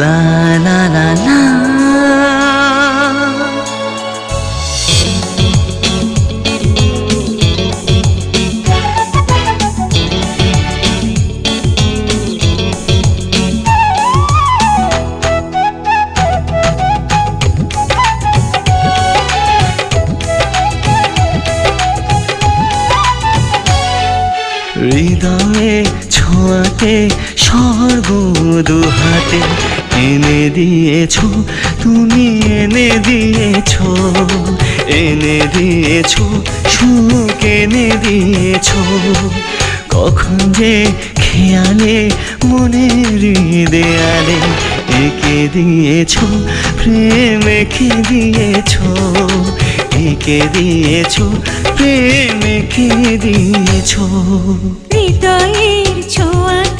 la la ছোঁয়াতে স্বর্গ দু হাতে এনে দিয়েছ, তুমি এনে দিয়েছ এনে দিয়েছ, সুখ এনে দিয়েছ। কখন যে খেয়ালে, মনের দেয়ালে এঁকে দিয়েছ, প্রেম এঁকে দিয়েছ, একে দিয়েছ, প্রেম এঁকে দিয়েছ। হৃদয়ের ছোঁয়াতে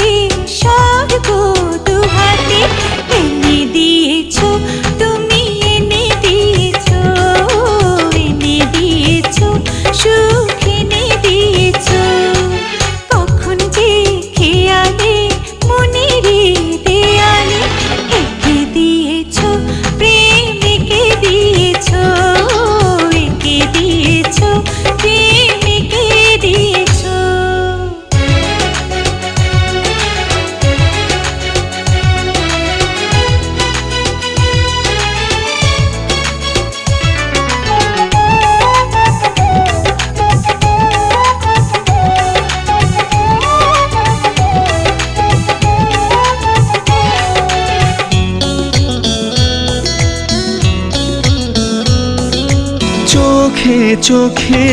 চোখে চোখে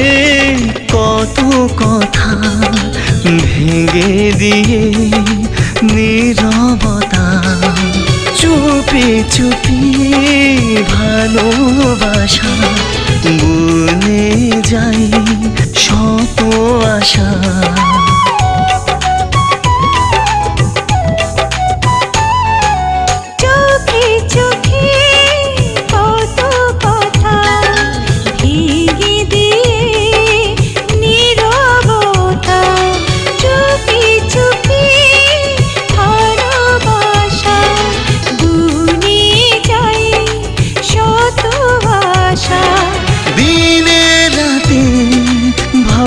কত কথা ভেঙে দিয়ে নীরবতা চুপি চুপি ভালোবাসা বনে যাই শত আশা।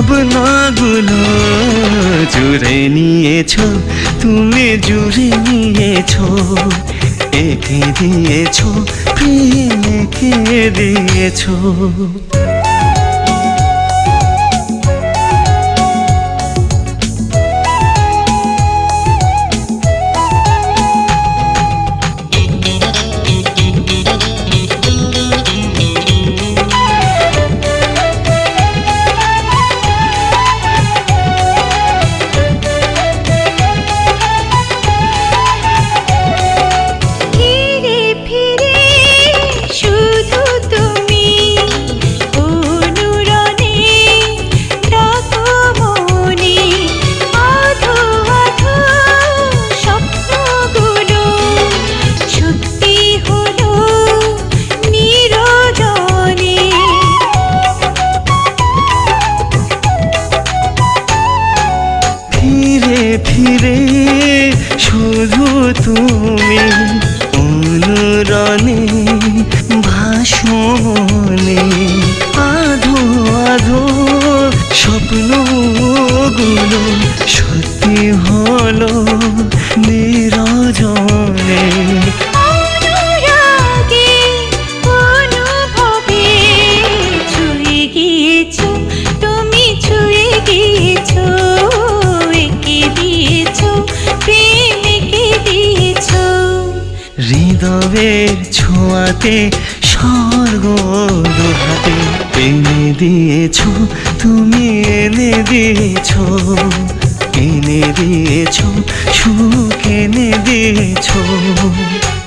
ভাবনাগুলো জুড়ে নিয়েছ তুমি জুড়ে নিয়েছ এঁকে দিয়েছ প্রিয় এঁকে দিয়েছ। তুমি অনুরণে ভাষণে আধো আধো স্বপ্নগুলো সত্যি হলো। হৃদয়ের ছোঁয়াতে, স্বর্গ দুহাতে এনে দিয়েছ, তুমি এনে দিয়েছ এনে দিয়েছ, সুখ এনে দিয়েছ।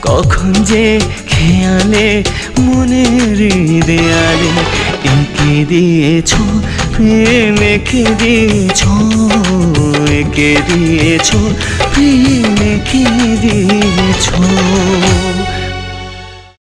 কখন যে খেয়ালে, মনের দেয়ালে এঁকে দিয়েছ, প্রেম এঁকে দিয়েছ। এঁকে দিয়েছ প্রেম কে দিয়েছ